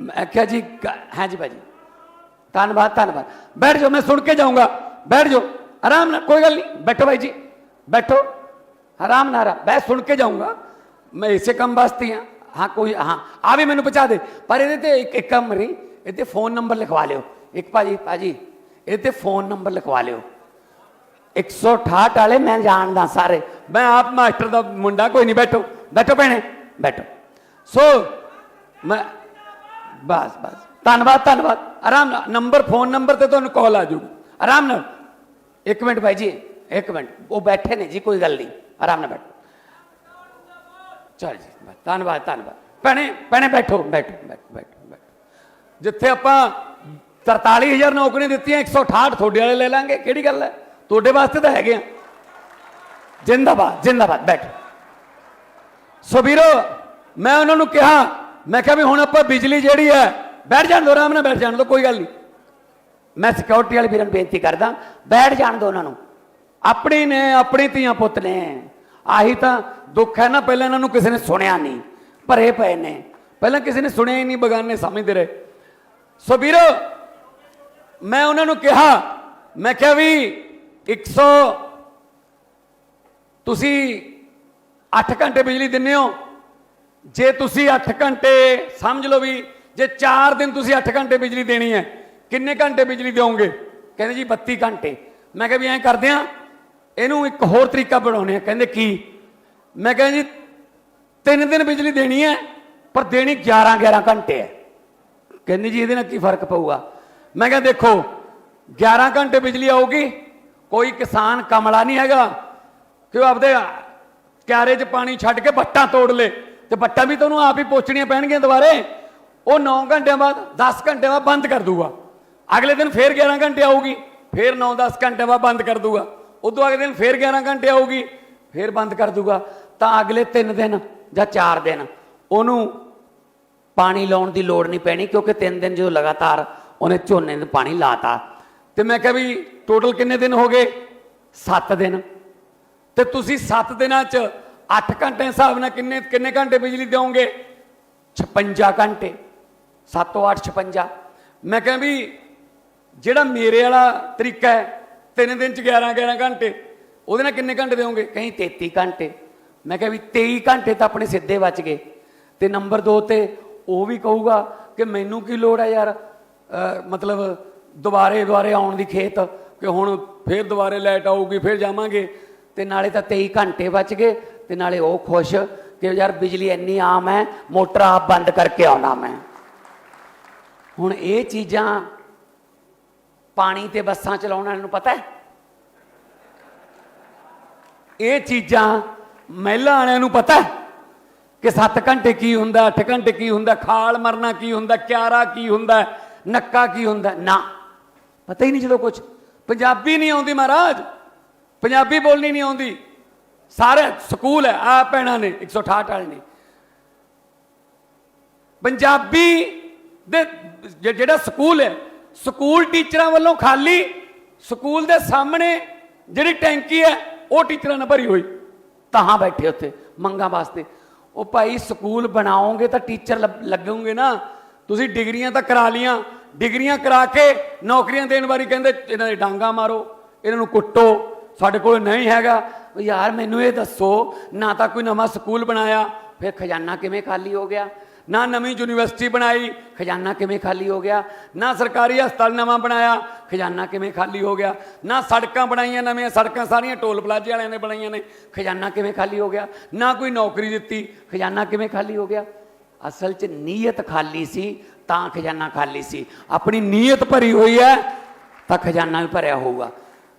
ਮੈਂ ਕਿਹਾ ਜੀ ਕ- ਹਾਂ ਜੀ ਭਾਜੀ ਧੰਨਵਾਦ ਧੰਨਵਾਦ ਬੈਠ ਜਾਓ ਮੈਂ ਸੁਣ ਕੇ ਜਾਊਂਗਾ ਬੈਠ ਜਾਓ ਆਰਾਮ ਨਾਲ ਕੋਈ ਗੱਲ ਨਹੀਂ ਬੈਠੋ ਭਾਈ ਜੀ ਬੈਠੋ ਆਰਾਮ ਨਾਲ ਆਰਾਮ। ਮੈਂ ਸੁਣ ਕੇ ਜਾਊਂਗਾ ਮੈਂ ਇਸੇ ਕੰਮ ਵਾਸਤੇ ਹੀ ਹਾਂ ਹਾਂ ਕੋਈ ਹਾਂ ਆ ਵੀ ਮੈਨੂੰ ਪਹੁੰਚਾ ਦੇ ਪਰ ਇਹਦੇ ਤੇ ਇੱਕ ਇੱਕ ਕੰਮ ਰਹੀ ਇਹ ਤੇ ਫੋਨ ਨੰਬਰ ਲਿਖਵਾ ਲਿਓ ਇੱਕ ਭਾਜੀ ਭਾਜੀ ਇਹ ਤੇ ਫੋਨ ਨੰਬਰ ਲਿਖਵਾ ਲਿਓ 168 ਵਾਲੇ ਮੈਂ ਜਾਣਦਾ ਸਾਰੇ ਮੈਂ ਆਪ ਮਾਸਟਰ ਦਾ ਮੁੰਡਾ ਕੋਈ ਨਹੀਂ ਬੈਠੋ ਬੈਠੋ ਭੈਣੇ ਬੈਠੋ ਸੋ ਮੈਂ ਬਸ ਬਸ। ਧੰਨਵਾਦ ਧੰਨਵਾਦ। ਆਰਾਮ ਨਾਲ ਨੰਬਰ ਫੋਨ ਨੰਬਰ ਤੇ ਤੁਹਾਨੂੰ ਕਾਲ ਆ ਜੂ ਆਰਾਮ ਨਾਲ। ਇੱਕ ਮਿੰਟ ਭਾਈ ਜੀ ਇੱਕ ਮਿੰਟ। ਉਹ ਬੈਠੇ ਨੇ ਜੀ ਕੋਈ ਗੱਲ ਨਹੀਂ। ਆਰਾਮ ਨਾਲ ਬੈਠੋ। ਚਲ ਜੀ ਬਸ, ਧੰਨਵਾਦ ਧੰਨਵਾਦ। ਭੈਣੇ ਭੈਣੇ ਬੈਠੋ ਬੈਠੋ ਬੈਠੋ ਬੈਠੋ ਬੈਠੋ। ਜਿੱਥੇ ਆਪਾਂ 43000 ਨੌਕਰੀਆਂ ਦਿੱਤੀਆਂ 168 ਤੁਹਾਡੇ ਵਾਲੇ ਲੈ ਲਾਂਗੇ। ਕਿਹੜੀ ਗੱਲ ਹੈ? ਤੁਹਾਡੇ ਵਾਸਤੇ ਤਾਂ ਹੈਗੇ ਆ। ਜਿੰਦਾਬਾਦ ਜਿੰਦਾਬਾਦ। ਬੈਠੋ। ਸੋ ਵੀਰੋ ਮੈਂ ਉਹਨਾਂ ਨੂੰ ਕਿਹਾ ਮੈਂ ਕਿਹਾ ਵੀ ਹੁਣ ਆਪਾਂ ਬਿਜਲੀ ਜਿਹੜੀ ਹੈ, ਬੈਠ ਜਾਣ ਦੋ, ਆਰਾਮ ਨਾਲ ਬੈਠ ਜਾਣ ਦੋ, ਕੋਈ ਗੱਲ ਨਹੀਂ। ਮੈਂ ਸਿਕਿਉਰਿਟੀ ਵਾਲੇ ਵੀਰਾਂ ਨੂੰ ਬੇਨਤੀ ਕਰਦਾ, ਬੈਠ ਜਾਣ ਦੋ ਉਹਨਾਂ ਨੂੰ। ਆਪਣੀ ਨੇ, ਆਪਣੀ ਧੀਆਂ ਪੁੱਤ ਨੇ। ਆਹੀ ਤਾਂ ਦੁੱਖ ਹੈ ਨਾ, ਪਹਿਲਾਂ ਇਹਨਾਂ ਨੂੰ ਕਿਸੇ ਨੇ ਸੁਣਿਆ ਨਹੀਂ। ਭਰੇ ਪਏ ਨੇ। ਪਹਿਲਾਂ ਕਿਸੇ ਨੇ ਸੁਣਿਆ ਹੀ ਨਹੀਂ, ਬਗਾਨੇ ਸਮਝਦੇ ਰਹੇ। ਸੋ ਵੀਰੋ, ਮੈਂ ਉਹਨਾਂ ਨੂੰ ਕਿਹਾ, ਮੈਂ ਕਿਹਾ ਵੀ 100 ਤੁਸੀਂ 8 ਘੰਟੇ ਬਿਜਲੀ ਦਿੰਦੇ ਹੋ। ਜੇ ਤੁਸੀਂ 8 ਘੰਟੇ, ਸਮਝ ਲਓ ਵੀ, ਜੇ 4 ਦਿਨ ਤੁਸੀਂ 8 ਘੰਟੇ ਬਿਜਲੀ ਦੇਣੀ ਹੈ, ਕਿੰਨੇ ਘੰਟੇ ਬਿਜਲੀ ਦਿਓਗੇ? ਕਹਿੰਦੇ ਜੀ 32 ਘੰਟੇ। ਮੈਂ ਕਿਹਾ ਵੀ ਐਂ ਕਰਦੇ ਆ ਇਹਨੂੰ ਇੱਕ ਹੋਰ ਤਰੀਕਾ ਬਣਾਉਣੇ ਆ ਕਹਿੰਦੇ ਕੀ? ਮੈਂ ਕਿਹਾ ਜੀ, ਤਿੰਨ ਦਿਨ ਬਿਜਲੀ ਦੇਣੀ ਹੈ, ਪਰ ਦੇਣੀ 11 11 ਘੰਟੇ ਹੈ। ਕਹਿੰਦੇ ਜੀ ਇਹਦੇ ਨਾਲ ਕੀ ਫ਼ਰਕ ਪਊਗਾ? ਮੈਂ ਕਿਹਾ ਦੇਖੋ 11 ਘੰਟੇ ਬਿਜਲੀ ਆਊਗੀ, ਕੋਈ ਕਿਸਾਨ ਕਮਲਾ ਨਹੀਂ ਹੈਗਾ, ਕਿ ਉਹ ਆਪਦੇ ਕਿਆਰੇ 'ਚ ਪਾਣੀ ਛੱਡ ਕੇ ਬੱਟਾਂ ਤੋੜ ਲੇ। ਤੇ ਬੱਟਾਂ ਵੀ ਤੁਹਾਨੂੰ ਆਪ ਹੀ ਪੋਚਣੀਆਂ ਪੈਣਗੀਆਂ ਦੁਬਾਰੇ। ਉਹ 9 ਘੰਟਿਆਂ ਬਾਅਦ 10 ਘੰਟਿਆਂ ਬਾਅਦ ਬੰਦ ਕਰ ਦੂਗਾ। ਅਗਲੇ ਦਿਨ ਫੇਰ 11 ਘੰਟੇ ਆਊਗੀ, ਫੇਰ 9-10 ਘੰਟੇ ਬਾਅਦ ਬੰਦ ਕਰ ਦੂਗਾ। ਉਦੋਂ ਅਗਲੇ ਦਿਨ ਫੇਰ 11 ਘੰਟੇ ਆਊਗੀ, ਫੇਰ ਬੰਦ ਕਰ ਦੂਗਾ। ਤਾਂ ਅਗਲੇ 3 ਦਿਨ ਜਾਂ 4 ਦਿਨ ਉਹਨੂੰ ਪਾਣੀ ਲਾਉਣ ਦੀ ਲੋੜ ਨਹੀਂ ਪੈਣੀ, ਕਿਉਂਕਿ 3 ਦਿਨ ਜਦੋਂ ਲਗਾਤਾਰ ਉਹਨੇ ਝੋਨੇ ਨੂੰ ਪਾਣੀ ਲਾਤਾ। ਤੇ ਮੈਂ ਕਿਹਾ ਵੀ ਟੋਟਲ ਕਿੰਨੇ ਦਿਨ ਹੋ ਗਏ? 7 ਦਿਨ। ਤੇ ਤੁਸੀਂ 7 ਦਿਨਾਂ 'ਚ 8 ਘੰਟੇ ਹਿਸਾਬ ਨਾਲ ਕਿੰਨੇ ਕਿੰਨੇ ਘੰਟੇ ਬਿਜਲੀ ਦਿਓਗੇ? 56 ਘੰਟੇ। 7 ਤੋਂ 8 56 ਮੈਂ ਕਿਹਾ ਵੀ ਜਿਹੜਾ ਮੇਰੇ ਵਾਲਾ ਤਰੀਕਾ ਹੈ, ਤਿੰਨ ਦਿਨ 'ਚ 11 11 ਘੰਟੇ, ਉਹਦੇ ਨਾਲ ਕਿੰਨੇ ਘੰਟੇ ਦਿਓਗੇ? ਕਹੀਂ 33 ਘੰਟੇ। ਮੈਂ ਕਿਹਾ ਵੀ 23 ਘੰਟੇ ਤਾਂ ਆਪਣੇ ਸਿੱਧੇ ਬਚ ਗਏ। ਤੇ ਨੰਬਰ 2 ਤੇ ਉਹ ਵੀ ਕਹੂਗਾ ਕਿ ਮੈਨੂੰ ਕੀ ਲੋੜ ਹੈ ਯਾਰ ਮਤਲਬ ਦੁਬਾਰੇ ਦੁਬਾਰੇ ਆਉਣ ਦੀ ਖੇਤ, ਕਿ ਹੁਣ ਫੇਰ ਦੁਬਾਰੇ ਲਾਈਟ ਆਊਗੀ, ਫੇਰ ਜਾਵਾਂਗੇ। ਤੇ ਨਾਲੇ ਤਾਂ 23 ਘੰਟੇ ਬਚ ਗਏ। ਤੇ ਨਾਲੇ ਉਹ ਖੁਸ਼ ਕਿ ਯਾਰ ਬਿਜਲੀ ਇੰਨੀ ਆਮ ਹੈ, ਮੋਟਰ ਆਪ ਬੰਦ ਕਰਕੇ ਆਉਣਾ ਮੈਂ। ਹੁਣ ਇਹ ਚੀਜ਼ਾਂ ਪਾਣੀ ਤੇ ਬੱਸਾਂ ਚਲਾਉਣ ਵਾਲਿਆਂ ਨੂੰ ਪਤਾ ਹੈ? ਇਹ ਚੀਜ਼ਾਂ ਮਹਿਲਾ ਵਾਲਿਆਂ ਨੂੰ ਪਤਾ ਹੈ ਕਿ 7 ਘੰਟੇ ਕੀ ਹੁੰਦਾ 8 ਘੰਟੇ ਕੀ ਹੁੰਦਾ, ਖਾਲ ਮਰਨਾ ਕੀ ਹੁੰਦਾ, ਕਿਆਰਾ ਕੀ ਹੁੰਦਾ, ਨੱਕਾ ਕੀ ਹੁੰਦਾ? ਨਾ। ਪਤਾ ਹੀ ਨਹੀਂ ਜਦੋਂ ਕੁਝ ਪੰਜਾਬੀ ਨਹੀਂ ਆਉਂਦੀ ਮਹਾਰਾਜ। ਪੰਜਾਬੀ ਬੋਲਣੀ ਨਹੀਂ ਆਉਂਦੀ। ਸਾਰੇ ਸਕੂਲ ਹੈ ਆ ਭੈਣਾਂ ਨੇ 168 ਵਾਲੇ ਨੇ। ਪੰਜਾਬੀ ਦੇ ਜਿਹੜਾ ਸਕੂਲ ਹੈ, ਸਕੂਲ ਟੀਚਰਾਂ ਵੱਲੋਂ ਖਾਲੀ ਸਕੂਲ ਦੇ ਸਾਹਮਣੇ ਜਿਹੜੀ ਟੈਂਕੀ ਹੈ, ਉਹ ਟੀਚਰਾਂ ਨੇ ਭਰੀ ਹੋਈ। ਤਾਂ ਬੈਠੇ ਉੱਥੇ, ਮੰਗਾਂ ਵਾਸਤੇ। ਉਹ ਭਾਈ ਸਕੂਲ ਬਣਾਓਗੇ ਤਾਂ ਟੀਚਰ ਲੱਗ- ਲੱਗੋਗੇ ਨਾ। ਤੁਸੀਂ ਡਿਗਰੀਆਂ ਤਾਂ ਕਰਾ ਲੀਆਂ ਡਿਗਰੀਆਂ ਕਰਾ ਕੇ ਨੌਕਰੀਆਂ ਦੇਣ ਵਾਰੀ ਕਹਿੰਦੇ, ਇਹਨਾਂ ਦੇ ਡਾਂਗਾ ਮਾਰੋ, ਇਹਨਾਂ ਨੂੰ ਕੁੱਟੋ, ਸਾਡੇ ਕੋਲ ਨਹੀਂ ਹੈਗਾ। ਵੀ ਯਾਰ ਮੈਨੂੰ ਇਹ ਦੱਸੋ, ਨਾ ਤਾਂ ਕੋਈ ਨਵਾਂ ਸਕੂਲ ਬਣਾਇਆ, ਫਿਰ ਖਜ਼ਾਨਾ ਕਿਵੇਂ ਖਾਲੀ ਹੋ ਗਿਆ? ਨਾ ਨਵੀਂ ਯੂਨੀਵਰਸਿਟੀ ਬਣਾਈ, ਖਜ਼ਾਨਾ ਕਿਵੇਂ ਖਾਲੀ ਹੋ ਗਿਆ? ਨਾ ਸਰਕਾਰੀ ਹਸਪਤਾਲ ਨਵਾਂ ਬਣਾਇਆ, ਖਜ਼ਾਨਾ ਕਿਵੇਂ ਖਾਲੀ ਹੋ ਗਿਆ? ਨਾ ਸੜਕਾਂ ਬਣਾਈਆਂ ਨਵੀਆਂ, ਸੜਕਾਂ ਸਾਰੀਆਂ ਟੋਲ ਪਲਾਜ਼ੇ ਵਾਲਿਆਂ ਨੇ ਬਣਾਈਆਂ ਨੇ, ਖਜ਼ਾਨਾ ਕਿਵੇਂ ਖਾਲੀ ਹੋ ਗਿਆ? ਨਾ ਕੋਈ ਨੌਕਰੀ ਦਿੱਤੀ, ਖਜ਼ਾਨਾ ਕਿਵੇਂ ਖਾਲੀ ਹੋ ਗਿਆ? ਅਸਲ 'ਚ ਨੀਅਤ ਖਾਲੀ ਸੀ, ਤਾਂ ਖਜ਼ਾਨਾ ਖਾਲੀ ਸੀ। ਆਪਣੀ ਨੀਅਤ ਭਰੀ ਹੋਈ ਹੈ, ਤਾਂ ਖਜ਼ਾਨਾ ਵੀ ਭਰਿਆ ਹੋਊਗਾ।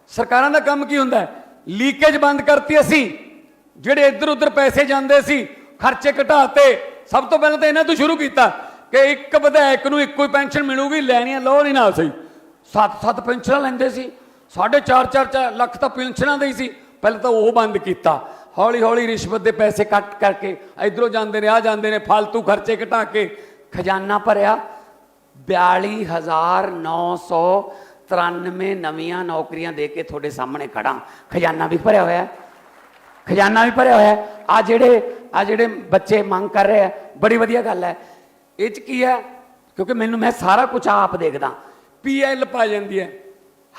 ਸਰਕਾਰਾਂ ਦਾ ਕੰਮ ਕੀ ਹੁੰਦਾ? ਲੀਕੇਜ ਬੰਦ ਕਰਤੀ ਅਸੀਂ। ਜਿਹੜੇ ਇੱਧਰ ਉੱਧਰ ਪੈਸੇ ਜਾਂਦੇ ਸੀ, ਖਰਚੇ ਘਟਾਤੇ। ਸਭ ਤੋਂ ਪਹਿਲਾਂ ਤਾਂ ਇਹਨਾਂ ਤੋਂ ਸ਼ੁਰੂ ਕੀਤਾ ਕਿ ਇੱਕ ਵਿਧਾਇਕ ਨੂੰ ਇੱਕੋ ਹੀ ਪੈਨਸ਼ਨ ਮਿਲੂਗੀ, ਲੈਣੀਆਂ ਲੋ ਨਹੀਂ ਨਾਲ ਸਹੀ। ਸੱਤ ਸੱਤ ਪੈਨਸ਼ਨਾਂ ਲੈਂਦੇ ਸੀ। ਸਾਢੇ ਚਾਰ ਚਾਰ ਚਾਰ ਲੱਖ ਤਾਂ ਪੈਨਸ਼ਨਾਂ ਦੇ ਹੀ ਸੀ। ਪਹਿਲਾਂ ਤਾਂ ਉਹ ਬੰਦ ਕੀਤਾ। ਹੌਲੀ ਹੌਲੀ ਰਿਸ਼ਵਤ ਦੇ ਪੈਸੇ ਕੱਟ ਕਰਕੇ ਇਧਰੋਂ ਜਾਂਦੇ ਨੇ ਆ ਜਾਂਦੇ ਨੇ ਫालतू ਖਰਚੇ ਘਟਾ ਕੇ। ਖਜ਼ਾਨਾ ਭਰਿਆ। 42993 ਨਵੀਆਂ ਨੌਕਰੀਆਂ ਦੇ ਕੇ ਤੁਹਾਡੇ ਸਾਹਮਣੇ ਖੜਾ ਖਜ਼ਾਨਾ ਵੀ ਭਰਿਆ ਹੋਇਆ ਖਜ਼ਾਨਾ ਵੀ ਭਰਿਆ ਹੋਇਆ ਆ ਜਿਹੜੇ ਆ ਜਿਹੜੇ ਬੱਚੇ ਮੰਗ ਕਰ ਰਹੇ ਆ ਬੜੀ ਵਧੀਆ ਗੱਲ ਹੈ। ਇਹ ਚ ਕੀ ਹੈ? ਕਿਉਂਕਿ ਮੈਨੂੰ, ਮੈਂ ਸਾਰਾ ਕੁਝ ਆਪ ਦੇਖਦਾ। ਪੀਐਲ ਪਾ ਜਾਂਦੀ ਹੈ।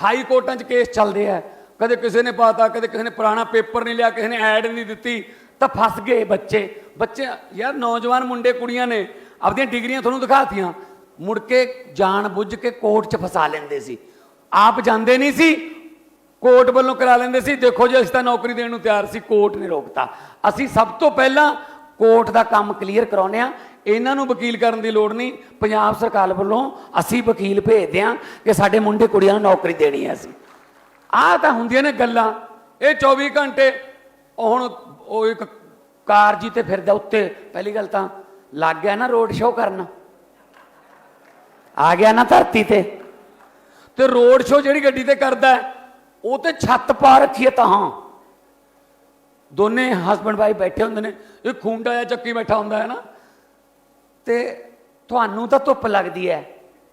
ਹਾਈ ਕੋਰਟਾਂ 'ਚ ਕੇਸ ਚੱਲਦੇ ਆ ਕਦੇ ਕਿਸੇ ਨੇ ਪਾਤਾ, ਕਦੇ ਕਿਸੇ ਨੇ ਪੁਰਾਣਾ ਪੇਪਰ ਨਹੀਂ ਲਿਆ, ਕਿਸੇ ਨੇ ਐਡ ਨਹੀਂ ਦਿੱਤੀ, ਤਾਂ ਫਸ ਗਏ ਬੱਚੇ। ਬੱਚੇ, ਯਾਰ ਨੌਜਵਾਨ ਮੁੰਡੇ, ਕੁੜੀਆਂ ਨੇ ਆਪਣੀਆਂ ਡਿਗਰੀਆਂ ਤੁਹਾਨੂੰ ਦਿਖਾਤੀਆਂ। ਮੁੜ ਕੇ ਜਾਣ ਬੁੱਝ ਕੇ ਕੋਰਟ 'ਚ ਫਸਾ ਲੈਂਦੇ ਸੀ। ਆਪ ਜਾਂਦੇ ਨਹੀਂ ਸੀ, ਕੋਰਟ ਵੱਲੋਂ ਕਰਾ ਲੈਂਦੇ ਸੀ, ਦੇਖੋ ਜੀ, ਅਸੀਂ ਤਾਂ ਨੌਕਰੀ ਦੇਣ ਨੂੰ ਤਿਆਰ ਸੀ, ਕੋਰਟ ਨੇ ਰੋਕਤਾ। ਅਸੀਂ ਸਭ ਤੋਂ ਪਹਿਲਾਂ ਕੋਰਟ ਦਾ ਕੰਮ ਕਲੀਅਰ ਕਰਾਉਂਦੇ ਆ ਇਹਨਾਂ ਨੂੰ ਵਕੀਲ ਕਰਨ ਦੀ ਲੋੜ ਨਹੀਂ, ਪੰਜਾਬ ਸਰਕਾਰ ਵੱਲੋਂ ਅਸੀਂ ਵਕੀਲ ਭੇਜਦੇ ਆ ਕਿ ਸਾਡੇ ਮੁੰਡੇ ਕੁੜੀਆਂ ਨੂੰ ਨੌਕਰੀ ਦੇਣੀ ਹੈ ਅਸੀਂ। ਆਹ ਤਾਂ ਹੁੰਦੀਆਂ ਨੇ ਗੱਲਾਂ, ਇਹ 24 ਘੰਟੇ ਹੁਣ ਉਹ ਇੱਕ ਕਾਰ ਜੀ ਤੇ ਫਿਰਦਾ ਉੱਤੇ, ਪਹਿਲੀ ਗੱਲ ਤਾਂ ਲੱਗ ਗਿਆ ਨਾ ਰੋਡ ਸ਼ੋਅ ਕਰਨ। ਆ ਗਿਆ ਨਾ ਧਰਤੀ ਤੇ। ਤੇ ਰੋਡ ਸ਼ੋਅ ਜਿਹੜੀ ਗੱਡੀ ਤੇ ਕਰਦਾ ਉਹ ਤੇ ਛੱਤ ਪਾ ਰੱਖੀ ਹੈ ਤਾਂ ਹਾਂ ਦੋਨੇ ਹਸਬੰਡ ਵਾਈਫ ਬੈਠੇ ਹੁੰਦੇ ਨੇ, ਇਹ ਖੁੰਡਾ ਜਾਂ ਚੱਕੀ ਬੈਠਾ ਹੁੰਦਾ ਹੈ ਨਾ। ਤੇ ਤੁਹਾਨੂੰ ਤਾਂ ਧੁੱਪ ਲੱਗਦੀ ਹੈ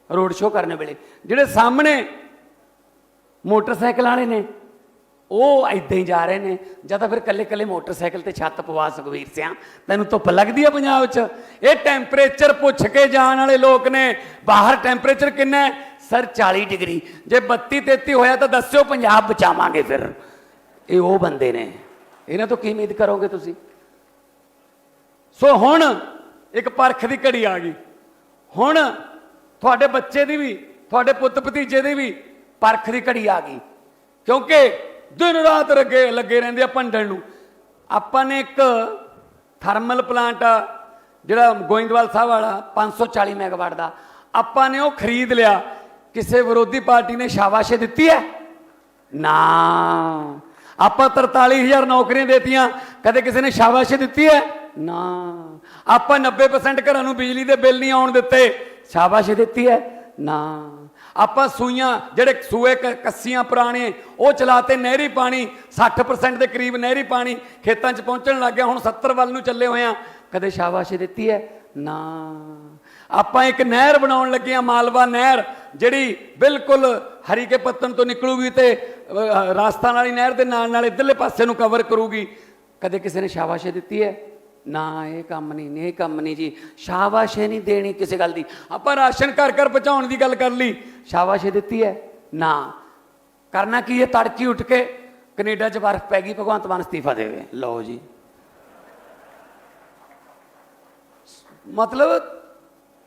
ਰੋਡ ਸ਼ੋਅ ਕਰਨ ਵੇਲੇ। ਜਿਹੜੇ ਸਾਹਮਣੇ ਮੋਟਰਸਾਈਕਲ ਵਾਲੇ ਨੇ, ਉਹ ਐਦਾਂ ਹੀ ਜਾ ਰਹੇ ਨੇ। ਜਾਂ ਤਾਂ ਫਿਰ ਕੱਲੇ ਕੱਲੇ ਮੋਟਰਸਾਈਕਲ ਤੇ ਛੱਤ ਪਵਾ ਸੁਖਵੀਰ ਸਿਆਂ। ਤੈਨੂੰ ਧੁੱਪ ਲੱਗਦੀ ਆ ਪੰਜਾਬ 'ਚ? ਇਹ ਟੈਂਪਰੇਚਰ ਪੁੱਛ ਕੇ ਜਾਣ ਵਾਲੇ ਲੋਕ ਨੇ, ਬਾਹਰ ਟੈਂਪਰੇਚਰ ਕਿੰਨਾ ਹੈ? Sir 40 degree. ਜੇ 32 33 ਹੋਇਆ ਤਾਂ ਦੱਸਿਓ ਪੰਜਾਬ ਬਚਾਵਾਂਗੇ ਫਿਰ। ਇਹ ਉਹ ਬੰਦੇ ਨੇ। ਇਹਨਾਂ ਤੋਂ ਕੀ ਉਮੀਦ ਕਰੋਗੇ ਤੁਸੀਂ? ਸੋ ਹੁਣ ਇੱਕ ਪਰਖ ਦੀ ਘੜੀ ਆ ਗਈ। ਹੁਣ ਤੁਹਾਡੇ ਬੱਚੇ ਦੀ ਵੀ, ਤੁਹਾਡੇ ਪੁੱਤ ਭਤੀਜੇ ਦੀ ਵੀ ਪਰਖ ਦੀ ਘੜੀ ਆ ਗਈ। ਕਿਉਂਕਿ ਦਿਨ ਰਾਤ ਲੱਗੇ ਲੱਗੇ ਰਹਿੰਦੇ ਆ ਭੰਡਣ ਨੂੰ। ਆਪਾਂ ਨੇ ਇੱਕ ਥਰਮਲ ਪਲਾਂਟ ਆ, ਜਿਹੜਾ ਗੋਇੰਦਵਾਲ ਸਾਹਿਬ ਵਾਲਾ 540 ਮੈਗਾਵਾਟ ਦਾ। ਆਪਾਂ ਨੇ ਉਹ ਖਰੀਦ ਲਿਆ। ਕਿਸੇ ਵਿਰੋਧੀ ਪਾਰਟੀ ਨੇ ਸ਼ਾਬਾਸ਼ੇ ਦਿੱਤੀ ਹੈ? ਨਾ। ਆਪਾਂ 43000 ਨੌਕਰੀਆਂ ਦੇਤੀਆਂ, ਕਦੇ ਕਿਸੇ ਨੇ ਸ਼ਾਬਾਸ਼ੀ ਦਿੱਤੀ ਹੈ? ਨਾ। ਆਪਾਂ 90% ਘਰਾਂ ਨੂੰ ਬਿਜਲੀ ਦੇ ਬਿੱਲ ਨਹੀਂ ਆਉਣ ਦਿੱਤੇ, ਸ਼ਾਬਾਸ਼ੀ ਦਿੱਤੀ ਹੈ? ਨਾ। ਆਪਾਂ ਸੂਈਆਂ, ਜਿਹੜੇ ਸੂਏ ਕ- ਕੱਸੀਆਂ ਪੁਰਾਣੇ, ਉਹ ਚਲਾਤੇ ਨਹਿਰੀ ਪਾਣੀ 60% ਦੇ ਕਰੀਬ ਨਹਿਰੀ ਪਾਣੀ ਖੇਤਾਂ 'ਚ ਪਹੁੰਚਣ ਲੱਗ ਗਿਆ, ਹੁਣ 70 ਵੱਲ ਨੂੰ ਚੱਲੇ ਹੋਏ ਆ ਕਦੇ ਸ਼ਾਬਾਸ਼ੀ ਦਿੱਤੀ ਹੈ? ਨਾ। ਆਪਾਂ ਇੱਕ ਨਹਿਰ ਬਣਾਉਣ ਲੱਗੇ ਆ ਮਾਲਵਾ ਨਹਿਰ। ਜਿਹੜੀ ਬਿਲਕੁਲ ਹਰੀ ਕੇ ਪੱਤਨ ਤੋਂ ਨਿਕਲੂਗੀ ਤੇ ਅਹ, ਰਾਜਸਥਾਨ ਵਾਲੀ ਨਹਿਰ ਦੇ ਨਾਲ ਨਾਲ ਇਧਰਲੇ ਪਾਸੇ ਨੂੰ ਕਵਰ ਕਰੂਗੀ। ਕਦੇ ਕਿਸੇ ਨੇ ਸ਼ਾਬਾਸ਼ੇ ਦਿੱਤੀ ਹੈ? ਨਾ ਇਹ ਕੰਮ ਨਹੀਂ ਇਹ ਕੰਮ ਨਹੀਂ ਜੀ। ਸ਼ਾਬਾਸ਼ੀ ਨਹੀਂ ਦੇਣੀ ਕਿਸੇ ਗੱਲ ਦੀ। ਆਪਾਂ ਰਾਸ਼ਨ ਘਰ ਘਰ ਪਹੁੰਚਾਉਣ ਦੀ ਗੱਲ ਕਰ ਲਈ। ਸ਼ਾਬਾਸ਼ੇ ਦਿੱਤੀ ਹੈ? ਨਾ। ਕਰਨਾ ਕੀ ਹੈ? ਤੜਕੀ ਉੱਠ ਕੇ ਕੈਨੇਡਾ 'ਚ ਬਰਫ਼ ਪੈ ਗਈ ਭਗਵੰਤ ਮਾਨ ਅਸਤੀਫਾ ਦੇਵੇ ਲਓ ਜੀ। ਮਤਲਬ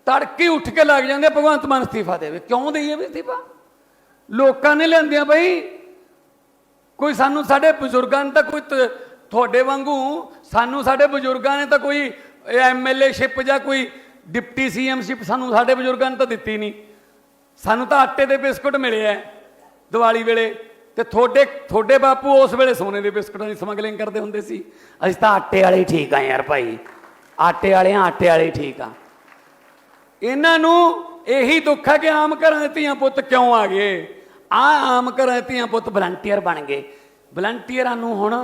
ਤੜਕੇ ਉੱਠ ਕੇ ਲੱਗ ਜਾਂਦੇ ਭਗਵੰਤ ਮਾਨ ਅਸਤੀਫਾ ਦੇਵੇ। ਕਿਉਂ ਦੇਈਏ ਵੀ ਅਸਤੀਫਾ? ਲੋਕਾਂ ਨੇ ਲੈਂਦਿਆਂ ਬਈ, ਕੋਈ ਸਾਨੂੰ ਸਾਡੇ ਬਜ਼ੁਰਗਾਂ ਨੇ ਤਾਂ ਕੋਈ ਤ- ਤੁਹਾਡੇ ਵਾਂਗੂ, ਸਾਨੂੰ ਸਾਡੇ ਬਜ਼ੁਰਗਾਂ ਨੇ ਤਾਂ ਕੋਈ ਐਮਐਲਏ ਸ਼ਿਪ ਜਾਂ ਕੋਈ ਡਿਪਟੀ ਸੀਐਮ ਸ਼ਿਪ ਸਾਨੂੰ ਸਾਡੇ ਬਜ਼ੁਰਗਾਂ ਨੇ ਤਾਂ ਦਿੱਤੀ ਨਹੀਂ। ਸਾਨੂੰ ਤਾਂ ਆਟੇ ਦੇ ਬਿਸਕੁਟ ਮਿਲੇ ਐ, ਦੀਵਾਲੀ ਵੇਲੇ। ਤੇ ਤੁਹਾਡੇ ਤੁਹਾਡੇ ਬਾਪੂ ਉਸ ਵੇਲੇ ਸੋਨੇ ਦੇ ਬਿਸਕੁਟਾਂ ਦੀ ਸਮਗਲਿੰਗ ਕਰਦੇ ਹੁੰਦੇ ਸੀ। ਅਸੀਂ ਤਾਂ ਆਟੇ ਵਾਲੇ ਹੀ ਠੀਕ ਆ ਯਾਰ ਭਾਈ। ਆਟੇ ਵਾਲੇ ਆ, ਆਟੇ ਵਾਲੇ ਹੀ ਠੀਕ ਆ। ਇਹਨਾਂ ਨੂੰ ਇਹੀ ਦੁੱਖ ਹੈ ਕਿ ਆਮ ਘਰਾਂ ਦੇ ਧੀਆਂ ਪੁੱਤ ਕਿਉਂ ਆ ਗਏ? ਆ ਆਮ ਘਰਾਂ ਦੇ ਧੀਆਂ ਪੁੱਤ ਵਲੰਟੀਅਰ ਬਣ ਗਏ। ਵਲੰਟੀਅਰਾਂ ਨੂੰ ਹੁਣ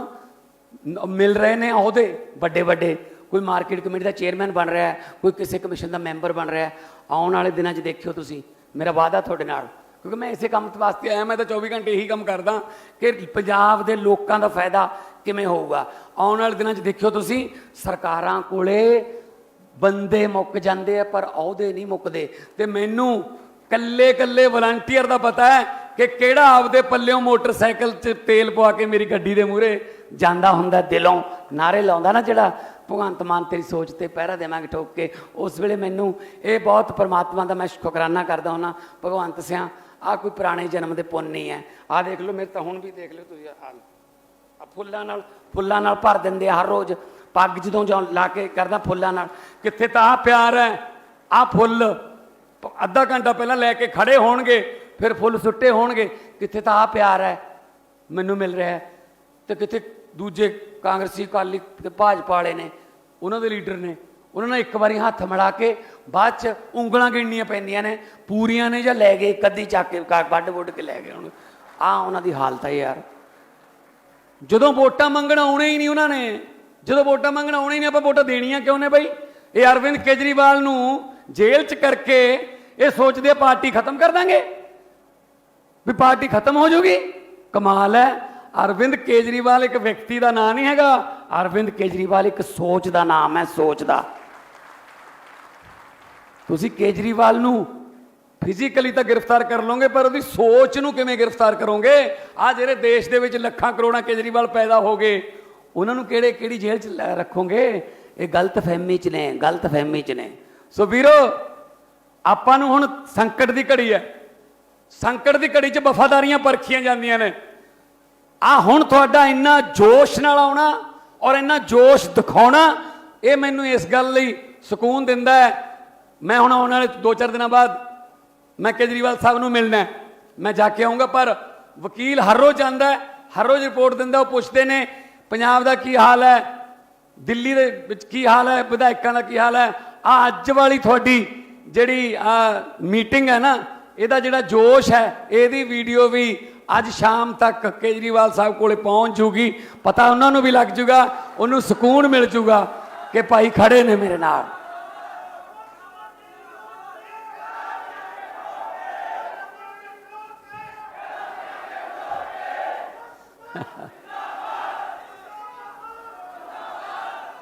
ਮਿਲ ਰਹੇ ਨੇ ਅਹੁਦੇ, ਵੱਡੇ ਵੱਡੇ। ਕੋਈ ਮਾਰਕੀਟ ਕਮੇਟੀ ਦਾ ਚੇਅਰਮੈਨ ਬਣ ਰਿਹਾ ਹੈ, ਕੋਈ ਕਿਸੇ ਕਮਿਸ਼ਨ ਦਾ ਮੈਂਬਰ ਬਣ ਰਿਹਾ ਹੈ। ਆਉਣ ਵਾਲੇ ਦਿਨਾਂ 'ਚ ਦੇਖਿਓ ਤੁਸੀਂ, ਮੇਰਾ ਵਾਅਦਾ ਤੁਹਾਡੇ ਨਾਲ, ਕਿਉਂਕਿ ਮੈਂ ਇਸੇ ਕੰਮ ਵਾਸਤੇ ਆਇਆ, ਮੈਂ ਤਾਂ 24 ਘੰਟੇ ਇਹੀ ਕੰਮ ਕਰਦਾ ਕਿ ਪੰਜਾਬ ਦੇ ਲੋਕਾਂ ਦਾ ਫਾਇਦਾ ਕਿਵੇਂ ਹੋਊਗਾ। ਆਉਣ ਵਾਲੇ ਦਿਨਾਂ 'ਚ ਦੇਖਿਓ ਤੁਸੀਂ, ਸਰਕਾਰਾਂ ਕੋਲੇ ਬੰਦੇ ਮੁੱਕ ਜਾਂਦੇ ਆ, ਪਰ ਅਹੁਦੇ ਨਹੀਂ ਮੁੱਕਦੇ। ਤੇ ਮੈਨੂੰ ਕੱਲੇ ਕੱਲੇ ਵਲੰਟੀਅਰ ਦਾ ਪਤਾ ਹੈ ਕਿ ਕਿਹੜਾ ਆਪਦੇ ਪੱਲਿਓਂ ਮੋਟਰਸਾਈਕਲ 'ਚ ਤੇਲ ਪਵਾ ਕੇ ਮੇਰੀ ਗੱਡੀ ਦੇ ਮੂਹਰੇ ਜਾਂਦਾ ਹੁੰਦਾ ਦਿਲੋਂ। ਨਾਰੇ ਲਾਉਂਦਾ ਨਾ ਜਿਹੜਾ, ਭਗਵੰਤ ਮਾਨ, ਤੇਰੀ ਸੋਚ ਤੇ ਪਹਿਰਾ ਦੇਵਾਂਗੇ ਠੋਕ ਕੇ। ਉਸ ਵੇਲੇ ਮੈਨੂੰ ਇਹ ਬਹੁਤ ਪਰਮਾਤਮਾ ਦਾ ਮੈਂ ਸ਼ੁਕਰਾਨਾ ਕਰਦਾ ਹਾਂ ਭਗਵੰਤ ਸਿਆਂ ਆ ਕੋਈ ਪੁਰਾਣੇ ਜਨਮ ਦੇ ਪੁੰਨ ਨਹੀਂ ਹੈ। ਆ ਦੇਖ ਲਓ, ਮੇਰੇ ਤਾਂ ਹੁਣ ਵੀ ਦੇਖ ਲਿਓ ਤੁਸੀਂ ਆ ਆ ਫੁੱਲਾਂ ਨਾਲ ਫੁੱਲਾਂ ਨਾਲ ਭਰ ਦਿੰਦੇ ਆ ਹਰ ਰੋਜ਼। ਪੱਗ ਜਦੋਂ ਜਾਂ ਲਾ ਕੇ ਕਰਦਾ ਫੁੱਲਾਂ ਨਾਲ। ਕਿੱਥੇ ਤਾਂ ਆ ਪਿਆਰ ਹੈ ਆ ਫੁੱਲ। ਅੱਧਾ ਘੰਟਾ ਪਹਿਲਾਂ ਲੈ ਕੇ ਖੜੇ ਹੋਣਗੇ, ਫਿਰ ਫੁੱਲ ਸੁੱਟੇ ਹੋਣਗੇ। ਕਿੱਥੇ ਤਾਂ ਆ ਪਿਆਰ ਹੈ, ਮੈਨੂੰ ਮਿਲ ਰਿਹਾ ਹੈ। ਤੇ ਕਿੱਥੇ ਦੂਜੇ ਕਾਂਗਰਸੀ ਅਕਾਲੀ ਤੇ ਭਾਜਪਾ ਵਾਲੇ ਨੇ, ਉਹਨਾਂ ਦੇ ਲੀਡਰ ਨੇ, ਉਹਨਾਂ ਨੇ ਇੱਕ ਵਾਰੀ ਹੱਥ ਮਿਲਾ ਕੇ ਬਾਅਦ ਚ ਉਂਗਲਾਂ ਗਿਣਨੀਆਂ ਪੈਂਦੀਆਂ ਨੇ, ਪੂਰੀਆਂ ਨੇ ਜਾਂ ਲੈ ਗਏ, ਇੱਕ ਚੱਕ ਕੇ ਕਾ- ਵੱਢ ਵੁੱਢ ਕੇ ਲੈ ਗਏ ਹੁਣ ਆ ਉਹਨਾਂ ਦੀ ਹਾਲਤ ਹੈ ਯਾਰ। ਜਦੋਂ ਵੋਟਾਂ ਮੰਗਣ ਆਉਣੇ ਹੀ ਨਹੀਂ ਉਹਨਾਂ ਨੇ, ਜਦੋਂ ਵੋਟਾਂ ਮੰਗਣ ਆਉਣੇ ਹੀ ਨਹੀਂ, ਆਪਾਂ ਵੋਟਾਂ ਦੇਣੀਆਂ ਕਿਉਂ ਨੇ ਬਈ? ਇਹ ਅਰਵਿੰਦ ਕੇਜਰੀਵਾਲ ਨੂੰ ਜੇਲ੍ਹ 'ਚ ਕਰਕੇ ਇਹ ਸੋਚਦੇ ਪਾਰਟੀ ਖਤਮ ਕਰ ਦਾਂਗੇ। ਵੀ ਪਾਰਟੀ ਖਤਮ ਹੋ ਜਾਊਗੀ ਕਮਾਲ ਹੈ। ਅਰਵਿੰਦ ਕੇਜਰੀਵਾਲ ਇੱਕ ਵਿਅਕਤੀ ਦਾ ਨਾਂ ਨਹੀਂ ਹੈਗਾ। ਅਰਵਿੰਦ ਕੇਜਰੀਵਾਲ ਇੱਕ ਸੋਚ ਦਾ ਨਾਮ ਹੈ, ਸੋਚ ਦਾ। ਤੁਸੀਂ ਕੇਜਰੀਵਾਲ ਨੂੰ ਫਿਜ਼ੀਕਲੀ ਤਾਂ ਗ੍ਰਿਫਤਾਰ ਕਰ ਲਓਗੇ, ਪਰ ਉਹਦੀ ਸੋਚ ਨੂੰ ਕਿਵੇਂ ਗ੍ਰਿਫਤਾਰ ਕਰੋਗੇ? ਆ ਜਿਹੜੇ ਦੇਸ਼ ਦੇ ਵਿੱਚ ਲੱਖਾਂ ਕਰੋੜਾਂ ਕੇਜਰੀਵਾਲ ਪੈਦਾ ਹੋ ਗਏ, ਉਹਨਾਂ ਨੂੰ ਕਿਹੜੇ ਕਿਹੜੀ ਜੇਲ੍ਹ 'ਚ ਲੈ ਰੱਖੋਗੇ? ਇਹ ਗਲਤ ਫਹਿਮੀ 'ਚ ਨੇ, ਗਲਤ ਫਹਿਮੀ 'ਚ ਨੇ। ਸੋ ਵੀਰੋ, ਆਪਾਂ ਨੂੰ ਹੁਣ ਸੰਕਟ ਦੀ ਘੜੀ ਹੈ। ਸੰਕਟ ਦੀ ਘੜੀ 'ਚ ਵਫਾਦਾਰੀਆਂ ਪਰਖੀਆਂ ਜਾਂਦੀਆਂ ਨੇ। ਆ ਹੁਣ ਤੁਹਾਡਾ ਇੰਨਾ ਜੋਸ਼ ਨਾਲ ਆਉਣਾ ਔਰ ਇੰਨਾ ਜੋਸ਼ ਦਿਖਾਉਣਾ, ਇਹ ਮੈਨੂੰ ਇਸ ਗੱਲ ਲਈ ਸਕੂਨ ਦਿੰਦਾ ਹੈ। ਮੈਂ ਹੁਣ ਆਉਣ ਵਾਲੇ 2-4 ਦਿਨਾਂ ਬਾਅਦ ਮੈਂ ਕੇਜਰੀਵਾਲ ਸਾਹਿਬ ਨੂੰ ਮਿਲਣਾ ਮੈਂ ਜਾ ਕੇ ਆਉਂਗਾ, ਪਰ ਵਕੀਲ ਹਰ ਰੋਜ਼ ਜਾਂਦਾ ਹਰ ਰੋਜ਼ ਰਿਪੋਰਟ ਦਿੰਦਾ, ਉਹ ਪੁੱਛਦੇ ਨੇ, ਪੰਜਾਬ ਦਾ ਕੀ ਹਾਲ ਹੈ, ਦਿੱਲੀ ਦੇ ਵਿੱਚ ਕੀ ਹਾਲ ਹੈ, ਵਿਧਾਇਕਾਂ ਦਾ ਕੀ ਹਾਲ ਹੈ, ਆ ਅੱਜ ਵਾਲੀ ਤੁਹਾਡੀ ਜਿਹੜੀ, ਆ, ਮੀਟਿੰਗ ਹੈ ਨਾ, ਇਹਦਾ ਜਿਹੜਾ ਜੋਸ਼ ਹੈ, ਇਹਦੀ ਵੀਡੀਓ ਵੀ ਅੱਜ ਸ਼ਾਮ ਤੱਕ ਕੇਜਰੀਵਾਲ ਸਾਹਿਬ ਕੋਲੇ ਪਹੁੰਚ ਜੂਗੀ। ਪਤਾ ਉਹਨਾਂ ਨੂੰ ਵੀ ਲੱਗ ਜੂਗਾ, ਉਹਨੂੰ ਸਕੂਨ ਮਿਲ ਜੂਗਾ ਕਿ ਭਾਈ ਖੜੇ ਨੇ ਮੇਰੇ ਨਾਲ।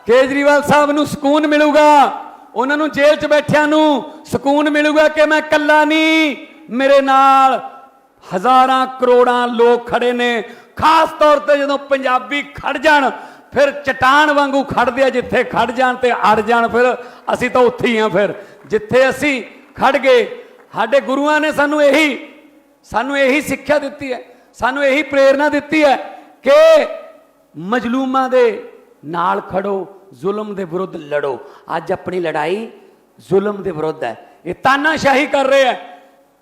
ਕੇਜਰੀਵਾਲ ਸਾਹਿਬ ਨੂੰ ਸਕੂਨ ਮਿਲੂਗਾ। ਉਹਨਾਂ ਨੂੰ ਜੇਲ੍ਹ 'ਚ ਬੈਠਿਆਂ ਨੂੰ ਸਕੂਨ ਮਿਲੂਗਾ ਕਿ ਮੈਂ ਇਕੱਲਾ ਨਹੀਂ, ਮੇਰੇ ਨਾਲ ਹਜ਼ਾਰਾਂ ਕਰੋੜਾਂ ਲੋਕ ਖੜੇ ਨੇ। ਖਾਸ ਤੌਰ ਤੇ ਜਦੋਂ ਪੰਜਾਬੀ ਖੜ ਜਾਣ, ਫਿਰ ਚਟਾਨ ਵਾਂਗੂ ਖੜਦੇ ਆ, ਜਿੱਥੇ ਖੜ ਜਾਣ ਤੇ ਅੜ ਜਾਣ ਫਿਰ ਅਸੀਂ ਤਾਂ ਉੱਥੇ ਹੀ ਆ ਫਿਰ। ਜਿੱਥੇ ਅਸੀਂ ਖੜ ਗਏ, ਸਾਡੇ ਗੁਰੂਆਂ ਨੇ ਸਾਨੂੰ ਇਹੀ ਸਾਨੂੰ ਇਹੀ ਸਿੱਖਿਆ ਦਿੱਤੀ ਹੈ, ਸਾਨੂੰ ਇਹੀ ਪ੍ਰੇਰਣਾ ਦਿੱਤੀ ਹੈ ਕਿ ਮਜਲੂਮਾਂ ਦੇ ਨਾਲ ਖੜੋ ਜ਼ੁਲਮ ਦੇ ਵਿਰੁੱਧ ਲੜੋ ਅੱਜ ਆਪਣੀ ਲੜਾਈ ਜ਼ੁਲਮ ਦੇ ਵਿਰੁੱਧ ਹੈ ਇਹ ਤਾਨਾਸ਼ਾਹੀ ਕਰ ਰਹੇ ਹੈ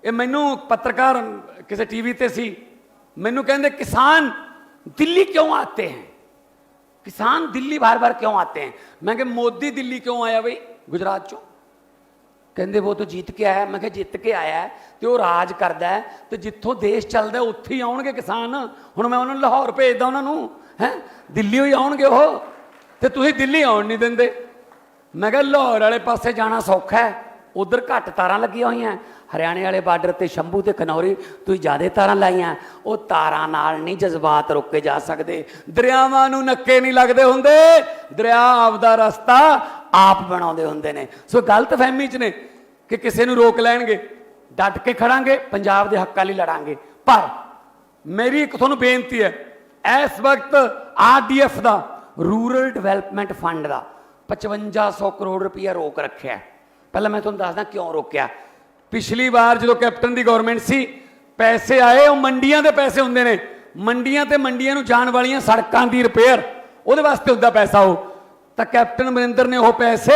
ਇਹ ਮੈਨੂੰ ਪੱਤਰਕਾਰ ਕਿਸੇ ਟੀਵੀ ਤੇ ਸੀ ਮੈਨੂੰ ਕਹਿੰਦੇ ਕਿਸਾਨ ਦਿੱਲੀ ਕਿਉਂ ਆਤੇ ਹੈ किसान दिल्ली बार बार क्यों आते हैं मैं कि मोदी दिल्ली क्यों आया भाई गुजरात चो ਕਹਿੰਦੇ ਉਹ ਤਾਂ ਜਿੱਤ ਕੇ ਆਇਆ ਮੈਂ ਕਿਹਾ ਜਿੱਤ ਕੇ ਆਇਆ ਹੈ ਤੇ ਉਹ ਰਾਜ ਕਰਦਾ ਹੈ ਤੇ ਜਿੱਥੋਂ ਦੇਸ਼ ਚੱਲਦਾ ਹੈ, ਉੱਥੇ ਹੀ ਆਉਣਗੇ ਕਿਸਾਨ ਹੁਣ ਮੈਂ ਉਹਨਾਂ ਨੂੰ ਲਾਹੌਰ ਭੇਜਦਾ ਉਹਨਾਂ ਨੂੰ ਹੈ ਦਿੱਲੀ ਹੀ ਆਉਣਗੇ ਉਹ ਤੇ ਤੁਸੀਂ ਦਿੱਲੀ ਆਉਣ ਨਹੀਂ ਦਿੰਦੇ। ਮੈਂ ਕਿਹਾ ਲਾਹੌਰ ਵਾਲੇ ਪਾਸੇ ਜਾਣਾ ਸੌਖਾ ਹੈ। ਉਧਰ ਘੱਟ ਤਾਰਾਂ ਲੱਗੀਆਂ ਹੋਈਆਂ ਹਰਿਆਣੇ ਵਾਲੇ ਬਾਰਡਰ ਤੇ ਸ਼ੰਭੂ ਤੇ ਖਨੌਰੀ, ਤੁਸੀਂ ਜ਼ਿਆਦਾ ਤਾਰਾਂ ਲਾਈਆਂ ਉਹ ਤਾਰਾਂ ਨਾਲ ਨਹੀਂ ਜਜ਼ਬਾਤ ਰੋਕੇ ਜਾ ਸਕਦੇ। ਦਰਿਆਵਾਂ ਨੂੰ ਨੱਕੇ ਨਹੀਂ ਲੱਗਦੇ ਹੁੰਦੇ। ਦਰਿਆ ਆਪਦਾ ਰਸਤਾ ਆਪ ਬਣਾਉਂਦੇ ਹੁੰਦੇ ਨੇ। ਸੋ ਗਲਤ ਫਹਿਮੀ ਚ ਨੇ ਕਿ ਕਿਸੇ ਨੂੰ ਰੋਕ ਲੈਣਗੇ। ਡਟ ਕੇ ਖੜਾਂਗੇ, ਪੰਜਾਬ ਦੇ ਹੱਕਾਂ ਲਈ ਲੜਾਂਗੇ। ਪਰ ਮੇਰੀ ਇੱਕ ਤੁਹਾਨੂੰ ਬੇਨਤੀ ਹੈ, ਇਸ ਵਕਤ ਆਰਡੀਐਫ ਦਾ ਰੂਰਲ ਡਿਵੈਲਪਮੈਂਟ ਫੰਡ ਦਾ 5500 ਕਰੋੜ ਰੁਪਇਆ ਰੋਕ ਰੱਖਿਆ ਪਹਿਲਾਂ ਮੈਂ ਤੁਹਾਨੂੰ ਦੱਸਦਾ ਕਿਉਂ ਰੋਕਿਆ। ਪਿਛਲੀ ਵਾਰ ਜਦੋਂ ਕੈਪਟਨ ਦੀ ਗਵਰਨਮੈਂਟ ਸੀ, ਪੈਸੇ ਆਏ, ਉਹ ਮੰਡੀਆਂ ਦੇ ਪੈਸੇ ਹੁੰਦੇ ਨੇ। ਮੰਡੀਆਂ ਤੇ ਮੰਡੀਆਂ ਨੂੰ ਜਾਣ ਵਾਲੀਆਂ ਸੜਕਾਂ ਦੀ ਰਿਪੇਅਰ ਉਹਦੇ ਵਾਸਤੇ ਹੁੰਦਾ ਪੈਸਾ ਉਹ। ਤਾਂ ਕੈਪਟਨ ਅਮਰਿੰਦਰ ਨੇ ਉਹ ਪੈਸੇ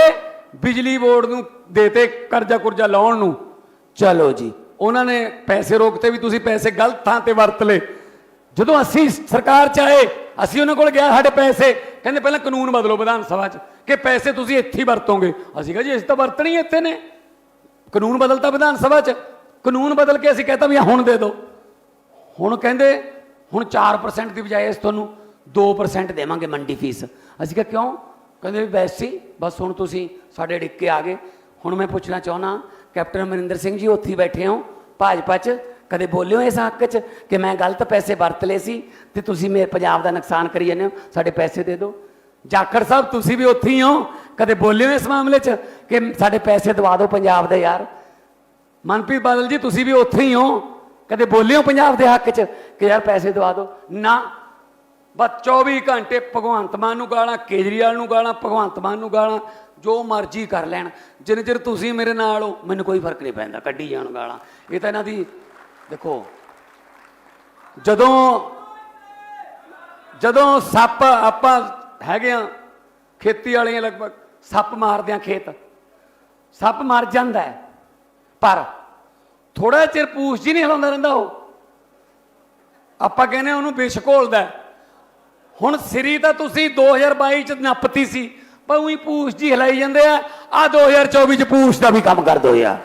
ਬਿਜਲੀ ਬੋਰਡ ਨੂੰ ਦੇਤੇ, ਕਰਜ਼ਾ ਕੁਰਜ਼ਾ ਲਾਉਣ ਨੂੰ। ਚਲੋ ਜੀ, ਉਹਨਾਂ ਨੇ ਪੈਸੇ ਰੋਕਤੇ ਵੀ ਤੁਸੀਂ ਪੈਸੇ ਗਲਤ ਥਾਂ ਤੇ ਵਰਤ ਲਏ। ਜਦੋਂ ਅਸੀਂ ਸਰਕਾਰ ਚ ਆਏ, ਅਸੀਂ ਉਹਨਾਂ ਕੋਲ ਗਿਆ, ਸਾਡੇ ਪੈਸੇ ਕਹਿੰਦੇ ਪਹਿਲਾਂ ਕਾਨੂੰਨ ਬਦਲੋ ਵਿਧਾਨ ਸਭਾ ਚ ਕਿ ਪੈਸੇ ਤੁਸੀਂ ਇੱਥੇ ਹੀ ਵਰਤੋਗੇ। ਅਸੀਂ ਕਿਹਾ ਜੀ, ਅਸੀਂ ਤਾਂ ਵਰਤਣੀ ਇੱਥੇ ਨੇ। ਕਾਨੂੰਨ ਬਦਲਤਾ ਵਿਧਾਨ ਸਭਾ ਚ। ਕਾਨੂੰਨ ਬਦਲ ਕੇ ਅਸੀਂ ਕਹਤਾ ਵੀ ਹੁਣ ਦੇ ਦਿਓ। ਹੁਣ ਕਹਿੰਦੇ, ਹੁਣ 4% ਦੀ ਬਜਾਏ ਇਸ ਤੁਹਾਨੂੰ 2% ਦੇਵਾਂਗੇ ਮੰਡੀ ਫੀਸ ਅਸੀਂ ਕਿਹਾ ਕਿਉਂ? ਕਹਿੰਦੇ ਵੀ ਵੈਸੇ ਬਸ ਹੁਣ ਤੁਸੀਂ ਸਾਡੇ ਡਿੱਕੇ ਆ ਗਏ। ਹੁਣ ਮੈਂ ਪੁੱਛਣਾ ਚਾਹੁੰਦਾ, ਕੈਪਟਨ ਅਮਰਿੰਦਰ ਸਿੰਘ ਜੀ, ਉੱਥੇ ਹੀ ਬੈਠੇ ਹੋ, ਭਾਜਪਾ 'ਚ। ਕਦੇ ਬੋਲਿਓ ਇਸ ਹੱਕ 'ਚ ਕਿ ਮੈਂ ਗਲਤ ਪੈਸੇ ਵਰਤ ਲਏ ਸੀ ਤੇ ਤੁਸੀਂ ਮੇਰੇ ਪੰਜਾਬ ਦਾ ਨੁਕਸਾਨ ਕਰੀ ਜਾਂਦੇ ਹੋ, ਸਾਡੇ ਪੈਸੇ ਦੇ ਦਿਓ। ਜਾਖੜ ਸਾਹਿਬ, ਤੁਸੀਂ ਵੀ ਉੱਥੇ ਹੀ ਹੋ। ਕਦੇ ਬੋਲਿਓ ਇਸ ਮਾਮਲੇ 'ਚ ਕਿ ਸਾਡੇ ਪੈਸੇ ਦਵਾ ਦਿਓ ਪੰਜਾਬ ਦੇ ਯਾਰ। ਮਨਪ੍ਰੀਤ ਬਾਦਲ ਜੀ, ਤੁਸੀਂ ਵੀ ਉੱਥੇ ਹੀ ਹੋ। ਕਦੇ ਬੋਲਿਓ ਪੰਜਾਬ ਦੇ ਹੱਕ 'ਚ ਕਿ ਯਾਰ ਪੈਸੇ ਦਵਾ ਦਿਓ। ਨਾ। ਬਸ 24 ਘੰਟੇ ਭਗਵੰਤ ਮਾਨ ਨੂੰ ਗਾਲਾਂ, ਕੇਜਰੀਵਾਲ ਨੂੰ ਗਾਲਾਂ, ਭਗਵੰਤ ਮਾਨ ਨੂੰ ਗਾਲਾਂ, ਜੋ ਮਰਜ਼ੀ ਕਰ ਲੈਣ। ਜਿੰਨੇ ਚਿਰ ਤੁਸੀਂ ਮੇਰੇ ਨਾਲ ਹੋ, ਮੈਨੂੰ ਕੋਈ ਫ਼ਰਕ ਨਹੀਂ ਪੈਂਦਾ, ਕੱਢੀ ਜਾਣ ਗਾਲਾਂ। ਇਹ ਤਾਂ ਇਹਨਾਂ ਦੀ ਦੇਖੋ, ਜਦੋਂ ਜਦੋਂ ਸੱਪ ਆਪਾਂ ਹੈਗੇ ਆ, ਖੇਤੀ ਵਾਲੀਆਂ ਲਗਭਗ, ਸੱਪ ਮਾਰਦੇ ਆ ਖੇਤ। ਸੱਪ ਮਰ ਜਾਂਦਾ ਹੈ, ਪਰ ਥੋੜਾ ਚਿਰ ਪੂਛ ਜੀ ਨਹੀਂ ਹਿਲਾਉਂਦਾ ਰਹਿੰਦਾ ਉਹ। ਆਪਾਂ ਕਹਿੰਦੇ ਉਹਨੂੰ ਵਿਸ਼ ਘੋਲਦਾ ਹੁਣ ਸ੍ਰੀ ਤਾਂ ਤੁਸੀਂ 2022 ਚ ਨੱਪਤੀ ਸੀ, ਪਰ ਉਹੀ ਪੂਛ ਜੀ ਹਿਲਾਈ ਜਾਂਦੇ ਆ ਆ 2024 ਚ ਪੂਛ ਦਾ ਵੀ ਕੰਮ ਕਰ ਦੋ ਯਾਰ।